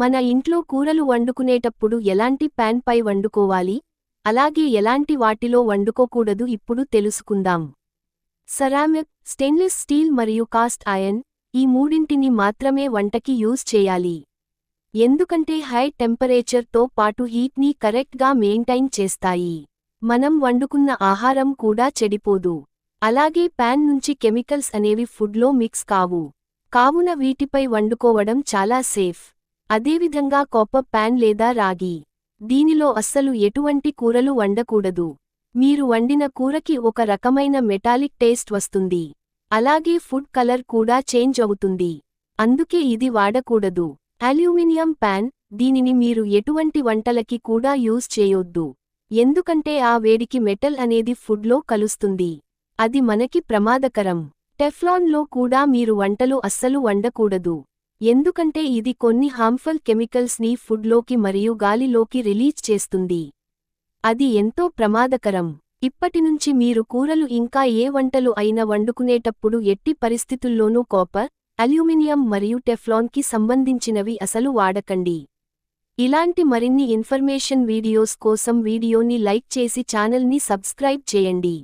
మన ఇంట్లో కూరలు వండుకునేటప్పుడు ఎలాంటి ప్యాన్ పై వండుకోవాలి? అలాగే ఎలాంటి వాటిలో వండుకోకూడదు ఇప్పుడు తెలుసుకుందాం. సెరామిక్ స్టెయిన్లెస్ స్టీల్ మరియు కాస్ట్ ఐరన్ ఈ మూడింటిని మాత్రమే వంటకి యూజ్ చేయాలి. ఎందుకంటే హై టెంపరేచర్తో పాటు హీట్ని కరెక్ట్గా మెయింటైన్ చేస్తాయి. మనం వండుకున్న ఆహారం కూడా చెడిపోదు. అలాగే ప్యాన్ నుంచి కెమికల్స్ అనేవి ఫుడ్లో మిక్స్ కావు. కావున వీటిపై వండుకోవడం చాలా సేఫ్. అదేవిధంగా కాపర్ ప్యాన్ లేదా రాగి. దీనిలో అస్సలు ఎటువంటి కూరలు వండకూడదు. మీరు వండిన కూరకి ఒక రకమైన మెటాలిక్ టేస్ట్ వస్తుంది. అలాగే ఫుడ్ కలర్ కూడా చేంజ్ అవుతుంది. అందుకే ఇది వాడకూడదు. అల్యూమినియం ప్యాన్ దీనిని మీరు ఎటువంటి వంటలకి కూడా యూజ్ చేయొద్దు. ఎందుకంటే ఆ వేడికి మెటల్ అనేది ఫుడ్లో కలుస్తుంది. అది మనకి ప్రమాదకరం. టెఫ్లాన్లో కూడా మీరు వంటలు అస్సలు వండకూడదు. ఎందుకంటే ఇది కొన్ని హార్మ్ఫుల్ కెమికల్స్ని ఫుడ్లోకి మరియు గాలిలోకి రిలీజ్ చేస్తుంది. అది ఎంతో ప్రమాదకరం. ఇప్పటినుంచి మీరు కూరలు ఇంకా ఏ వంటలు అయినా వండుకునేటప్పుడు ఎట్టి పరిస్థితుల్లోనూ కాపర్ అల్యూమినియం మరియు టెఫ్లాన్కి సంబంధించినవి అసలు వాడకండి. ఇలాంటి మరిన్ని ఇన్ఫర్మేషన్ వీడియోస్ కోసం వీడియోని లైక్ చేసి ఛానల్ని సబ్స్క్రైబ్ చేయండి.